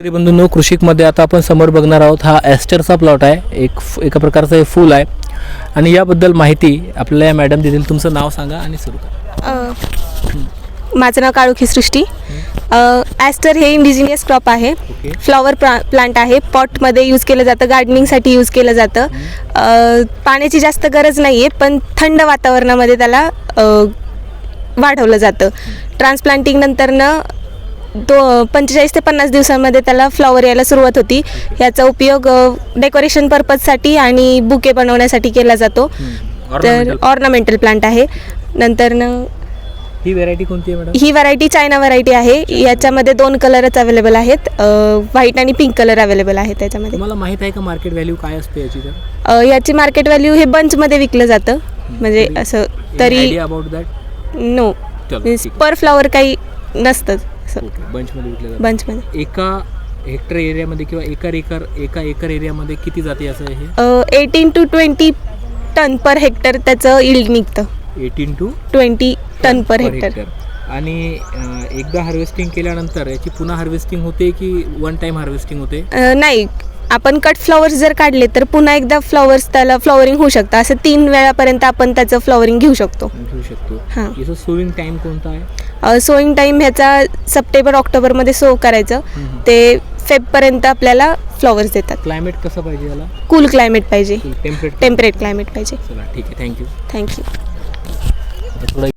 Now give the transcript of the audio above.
शेतकरी बंधूंनो कृषिकमध्ये आता आपण समोर बघणार आहोत हा ॲस्टरचा प्लॉट आहे. एक एका प्रकारचं हे फूल आहे. आणि याबद्दल माहिती आपल्याला या मॅडम देतील. तुमचं नाव सांगा आणि सुरू करा. माझं नाव काळुखी सृष्टी. ॲस्टर हे इंडिजिनियस क्रॉप आहे. फ्लॉवर प्ला प्लांट आहे. पॉटमध्ये यूज केलं जातं. गार्डनिंगसाठी यूज केलं जातं. पाण्याची जास्त गरज नाही आहे पण थंड वातावरणामध्ये त्याला वाढवलं जातं. ट्रान्सप्लांटिंग नंतरनं दो पंचेचाळीस ते पन्नास दिवसांमध्ये त्याला फ्लॉवर यायला सुरुवात होती. याचा उपयोग डेकोरेशन पर्पजसाठी आणि बुके बनवण्यासाठी केला जातो. तर. ऑर्नामेंटल प्लांट आहे. नंतरनं ही व्हेरायटी कोणती आहे मॅडम ही व्हरायटी चायना व्हरायटी आहे. याच्यामध्ये दोन कलरच अवेलेबल आहेत. व्हाईट आणि पिंक कलर अवेलेबल आहे त्याच्यामध्ये. तुम्हाला माहीत आहे का मार्केट व्हॅल्यू काय असते याची तर? याची मार्केट व्हॅल्यू हे बंचमध्ये विकलं जातं. म्हणजे असं तरी about that no. Per flower काही नसतं. बंचमध्ये एका हेक्टर एरियामध्ये किंवा एकर एकर एका एकर एरियामध्ये किती जाती असं हे? Eighteen to twenty ton per hectare त्याचं इल्ड निघतं. Eighteen to twenty ton per hectare आणि अं, एकदा हार्वेस्टिंग केल्यानंतर याची पुन्हा हार्वेस्टिंग होते की वन टाइम हार्वेस्टिंग होते? अ, नाही. आपण कट फ्लॉवर्स जर काढले तर पुन्हा एकदा फ्लॉवर्स त्याला फ्लॉवरिंग होऊ शकतं. असं तीन वेळापर्यंत आपण त्याचं फ्लॉवरिंग घेऊ शकतो. घेऊ शकतो. हां. याचं सोविंग टाइम कोणता आहे? सोईंग टाईम ह्याचा सप्टेंबर ऑक्टोबरमध्ये सो करायचं. ते फेबपर्यंत आपल्याला फ्लॉवर्स देतात. क्लायमेट कसं पाहिजे याला? कूल क्लायमेट पाहिजे. टेम्परेट टेम्परेट क्लायमेट पाहिजे. चला ठीक आहे. थँक्यू थँक्यू थोडं